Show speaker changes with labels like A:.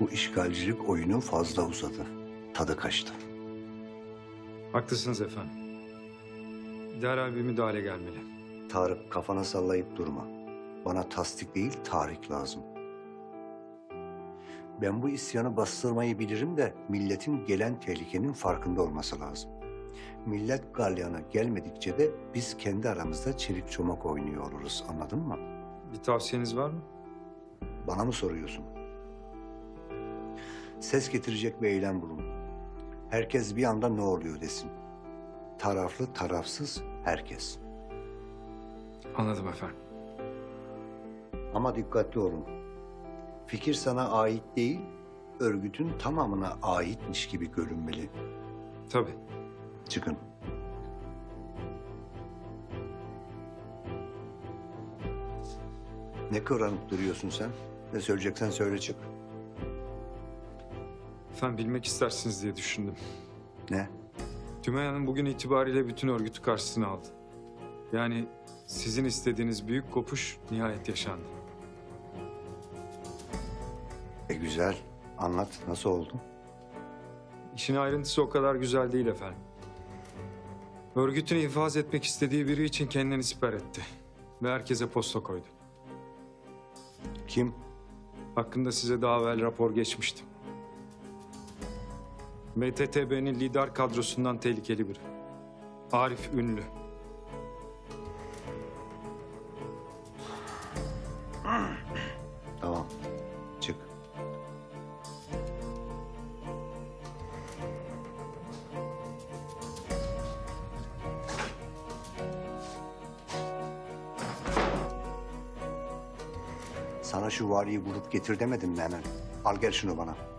A: Bu işgalcilik oyunu fazla uzadı. Tadı kaçtı.
B: Haklısınız efendim. Derhal bir müdahale gelmeli.
A: Tarık kafana sallayıp durma. Bana tasdik değil tahrik lazım. Ben bu isyanı bastırmayı bilirim de milletin gelen tehlikenin farkında olması lazım. Millet galyana gelmedikçe de biz kendi aramızda çelik çomak oynuyor oluruz anladın mı?
B: Bir tavsiyeniz var mı?
A: Bana mı soruyorsun? Ses getirecek bir eylem bulun. Herkes bir anda ne oluyor desin. Taraflı tarafsız herkes.
B: Anladım efendim.
A: Ama dikkatli olun. Fikir sana ait değil, örgütün tamamına aitmiş gibi görünmeli.
B: Tabii.
A: Çıkın. Ne kıvranıp duruyorsun sen? Ne söyleyeceksen söyle çık.
B: Efendim bilmek istersiniz diye düşündüm.
A: Ne?
B: Tümay Hanım bugün itibariyle bütün örgütü karşısına aldı. Yani sizin istediğiniz büyük kopuş nihayet yaşandı.
A: E güzel. Anlat nasıl oldu?
B: İşin ayrıntısı o kadar güzel değil efendim. Örgütünü infaz etmek istediği biri için kendini siper etti. Ve herkese posta koydu.
A: Kim?
B: Hakkında size daha evvel rapor geçmiştim. MTTB'nin lider kadrosundan tehlikeli biri. Arif Ünlü.
A: Tamam. Çık. Sana şu variyi bulup getir demedim mi hemen? Al gel şunu bana.